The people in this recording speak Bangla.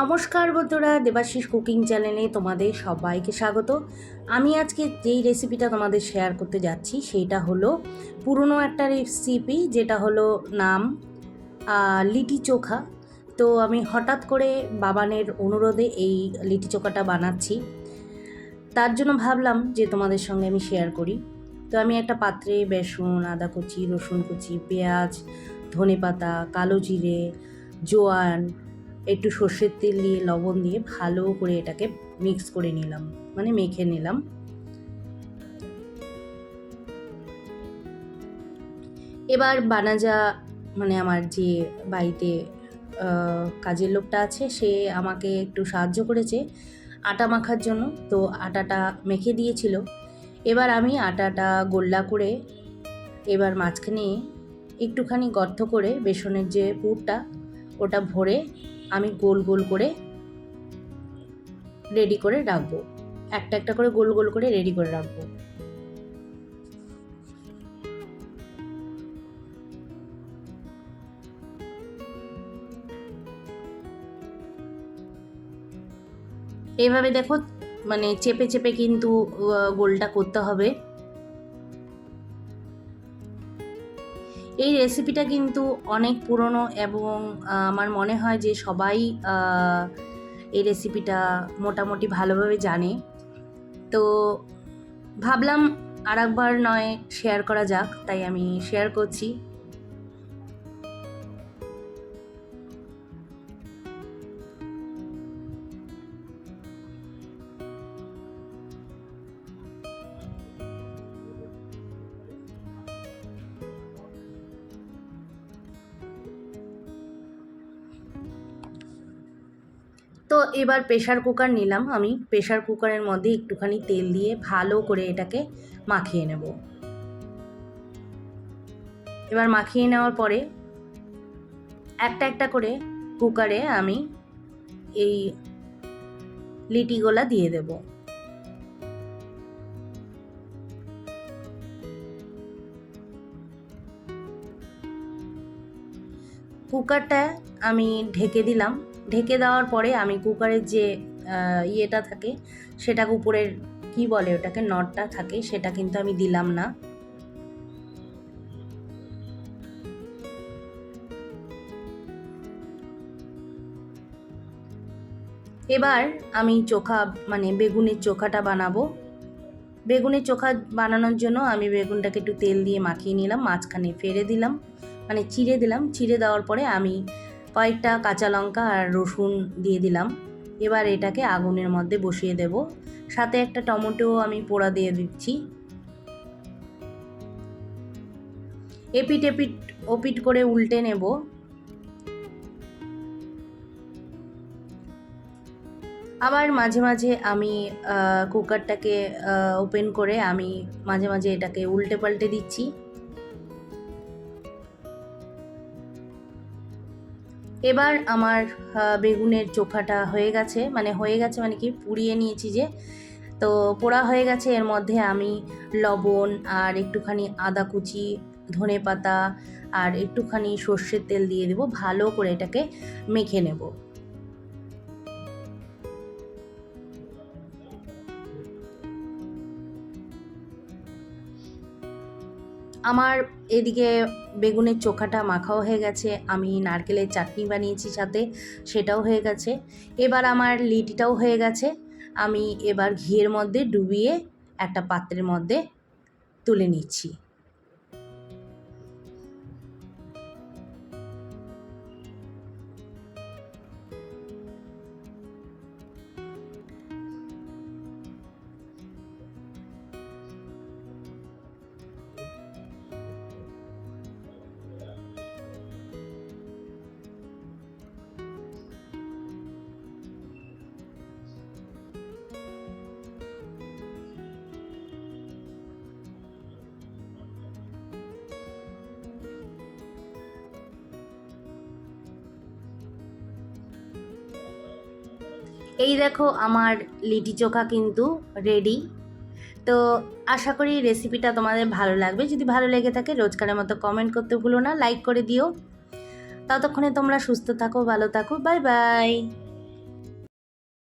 নমস্কার বন্ধুরা দেবাশিস কুকিং চ্যানেলে তোমাদের সবাইকে স্বাগত। আমি আজকে যেই রেসিপিটা তোমাদের শেয়ার করতে যাচ্ছি সেইটা হলো পুরনো একটা রেসিপি যেটা হলো নাম লিটি চোখা। তো আমি হঠাৎ করে বাবানের অনুরোধে এই লিটি চোখাটা বানাচ্ছি। তার জন্য ভাবলাম যে তোমাদের সঙ্গে আমি শেয়ার করি। তো আমি একটা পাত্রে বেসন, আদা কুচি, রসুন কুচি, পেঁয়াজ, ধনেপাতা, কালো জিরে, জোয়ান একটু সর্ষের তেল দিয়ে লবণ দিয়ে ভালো করে এটাকে মিক্স করে নিলাম। মানে মেখে নিলাম। এবার বানাজা মানে আমার যে বাড়িতে কাজের লোকটা আছে, সে আমাকে একটু সাহায্য করেছে আটা মাখার জন্য। তো আটাটা মেখে দিয়েছিল। এবার আমি আটাটা গোল্লা করে এবার মাঝখানে একটুখানি গর্ত করে বেসনের যে পুরটা ওটা ভরে আমি গোল গোল করে রেডি করে রাখব। একটা একটা করে গোল গোল করে রেডি করে রাখব। এইভাবে দেখো মানে চেপে চেপে কিন্তু গোলটা করতে হবে। এই রেসিপিটা কিন্তু অনেক পুরনো এবং আমার মনে হয় যে সবাই এই রেসিপিটা মোটামুটি ভালোভাবে জানে। তো ভাবলাম আর একবার নয় শেয়ার করা যাক, তাই আমি শেয়ার করছি। তো এবার প্রেশার কুকার নিলাম আমি। প্রেশার কুকারের মধ্যে একটুখানি তেল দিয়ে ভালো করে এটাকে মাখিয়ে নেব। এবার মাখিয়ে নেওয়ার পরে একটা একটা করে কুকারে আমি এই লিটিগুলা দিয়ে দেব। কুকারটা আমি ঢেকে দিলাম। ঢেকে দেওয়ার পরে আমি কুকারের যে ইয়েটা থাকে, সেটা উপরের কি বলে ওটাকে, নটটা থাকে, সেটা কিন্তু আমি দিলাম না। এবার আমি চোখা মানে বেগুনের চোখাটা বানাবো। বেগুনের চোখা বানানোর জন্য আমি বেগুনটাকে একটু তেল দিয়ে মাখিয়ে নিলাম, মাঝখানে ফেলে দিলাম মানে চিড়ে দিলাম। চিড়ে দেওয়ার পরে আমি কয়েকটা কাঁচা লঙ্কা আর রসুন দিয়ে দিলাম। এবার এটাকে আগুনের মধ্যে বসিয়ে দেব। সাথে একটা টমেটো আমি পোড়া দিয়ে দিচ্ছি। এপিট এপিট ওপিট করে উল্টে নেব। আবার মাঝে মাঝে আমি কুকারটাকে ওপেন করে আমি মাঝে মাঝে এটাকে উল্টে পাল্টে দিচ্ছি। এবার আমার বেগুনের চোখাটা হয়ে গেছে মানে হয়ে গেছে মানে কি, পুড়িয়ে নিয়েছি যে। তো পোড়া হয়ে গেছে, এর মধ্যে আমি লবণ আর একটুখানি আদা কুচি, ধনে পাতা আর একটুখানি সর্ষের তেল দিয়ে দেবো, ভালো করে এটাকে মেখে নেব। আমার এদিকে বেগুনের চোখাটা মাখাও হয়ে গেছে, আমি নারকেলের চাটনি বানিয়েছি সাথে, সেটাও হয়ে গেছে। এবার আমার লিটিটাও হয়ে গেছে, আমি এবার ঘিয়ের মধ্যে ডুবিয়ে একটা পাত্রের মধ্যে তুলে নিচ্ছি। এই দেখো আমার লিটি চোখা কিন্তু রেডি তো আশা করি রেসিপিটা তোমাদের ভালো লাগবে। যদি ভালো লেগে থাকে রোজকারের মতো কমেন্ট করতে ভুলো না লাইক করে দিও। ততক্ষণে তোমরা সুস্থ থাকো, ভালো থাকো বাই বাই